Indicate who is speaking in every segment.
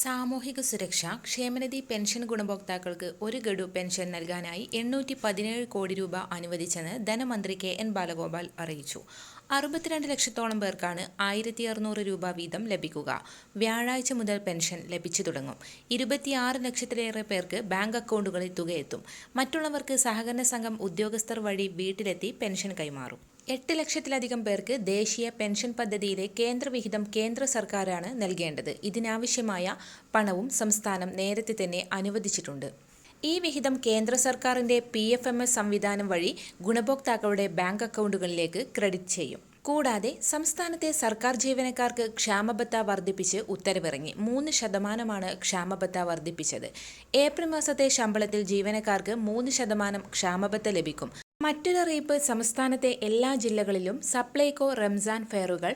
Speaker 1: സാമൂഹിക സുരക്ഷ ക്ഷേമനിധി പെൻഷൻ ഗുണഭോക്താക്കൾക്ക് ഒരു ഗഡു പെൻഷൻ നൽകാനായി എണ്ണൂറ്റി പതിനേഴ് കോടി രൂപ അനുവദിച്ചെന്ന് ധനമന്ത്രി കെ എൻ ബാലഗോപാൽ അറിയിച്ചു. അറുപത്തിരണ്ട് ലക്ഷത്തോളം പേർക്കാണ് ആയിരത്തി അറുന്നൂറ് രൂപ വീതം ലഭിക്കുക. വ്യാഴാഴ്ച മുതൽ പെൻഷൻ ലഭിച്ചു തുടങ്ങും. ഇരുപത്തിയാറ് ലക്ഷത്തിലേറെ പേർക്ക് ബാങ്ക് അക്കൗണ്ടുകളിൽ തുകയെത്തും. മറ്റുള്ളവർക്ക് സഹകരണ സംഘം ഉദ്യോഗസ്ഥർ വഴി വീട്ടിലെത്തി പെൻഷൻ കൈമാറും. എട്ട് ലക്ഷത്തിലധികം പേർക്ക് ദേശീയ പെൻഷൻ പദ്ധതിയിലെ കേന്ദ്രവിഹിതം കേന്ദ്ര സർക്കാരാണ് നൽകേണ്ടത്. ഇതിനാവശ്യമായ പണവും സംസ്ഥാനം നേരത്തെ തന്നെ അനുവദിച്ചിട്ടുണ്ട്. ഈ വിഹിതം കേന്ദ്ര സർക്കാരിന്റെ പി എഫ് എം എസ് സംവിധാനം വഴി ഗുണഭോക്താക്കളുടെ ബാങ്ക് അക്കൗണ്ടുകളിലേക്ക് ക്രെഡിറ്റ് ചെയ്യും. കൂടാതെ സംസ്ഥാനത്തെ സർക്കാർ ജീവനക്കാർക്ക് ക്ഷാമബത്ത വർദ്ധിപ്പിച്ച് ഉത്തരവിറങ്ങി. മൂന്ന് ശതമാനമാണ് ക്ഷാമബത്ത വർദ്ധിപ്പിച്ചത്. ഏപ്രിൽ മാസത്തെ ശമ്പളത്തിൽ ജീവനക്കാർക്ക് മൂന്ന് ശതമാനം ക്ഷാമബത്ത ലഭിക്കും. മറ്റൊരറിയിപ്പ് സംസ്ഥാനത്തെ എല്ലാ ജില്ലകളിലും സപ്ലൈകോ റംസാൻ ഫെയറുകൾ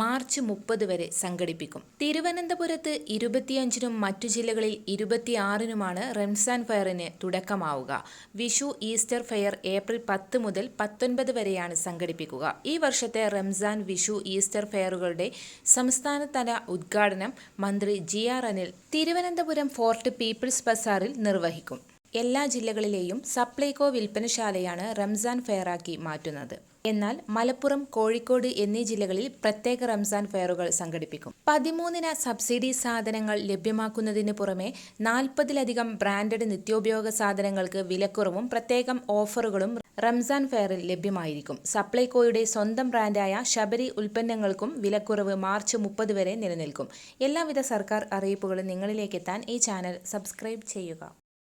Speaker 1: മാർച്ച് മുപ്പത് വരെ സംഘടിപ്പിക്കും. തിരുവനന്തപുരത്ത് ഇരുപത്തിയഞ്ചിനും മറ്റു ജില്ലകളിൽ ഇരുപത്തിയാറിനുമാണ് റംസാൻ ഫെയറിന് തുടക്കമാവുക. വിഷു ഈസ്റ്റർ ഫെയർ ഏപ്രിൽ പത്ത് മുതൽ പത്തൊൻപത് വരെയാണ് സംഘടിപ്പിക്കുക. ഈ വർഷത്തെ റംസാൻ വിഷു ഈസ്റ്റർ ഫെയറുകളുടെ സംസ്ഥാനതല ഉദ്ഘാടനം മന്ത്രി G R Anil Thiruvananthapuram fort people's ബസാറിൽ നിർവഹിക്കും. എല്ലാ ജില്ലകളിലെയും സപ്ലൈകോ വിൽപ്പനശാലയാണ് റംസാൻ ഫെയറാക്കി മാറ്റുന്നത്. എന്നാൽ മലപ്പുറം കോഴിക്കോട് എന്നീ ജില്ലകളിൽ പ്രത്യേക റംസാൻ ഫെയറുകൾ സംഘടിപ്പിക്കും. പതിമൂന്നിന സബ്സിഡി സാധനങ്ങൾ ലഭ്യമാക്കുന്നതിന് പുറമെ നാൽപ്പതിലധികം ബ്രാൻഡഡ് നിത്യോപയോഗ സാധനങ്ങൾക്ക് വിലക്കുറവും പ്രത്യേകം ഓഫറുകളും റംസാൻ ഫെയറിൽ ലഭ്യമായിരിക്കും. സപ്ലൈകോയുടെ സ്വന്തം ബ്രാൻഡായ ശബരി ഉൽപ്പന്നങ്ങൾക്കും വിലക്കുറവ് മാർച്ച് മുപ്പത് വരെ നിലനിൽക്കും. എല്ലാവിധ സർക്കാർ അറിയിപ്പുകളും നിങ്ങളിലേക്കെത്താൻ ഈ ചാനൽ സബ്സ്ക്രൈബ് ചെയ്യുക.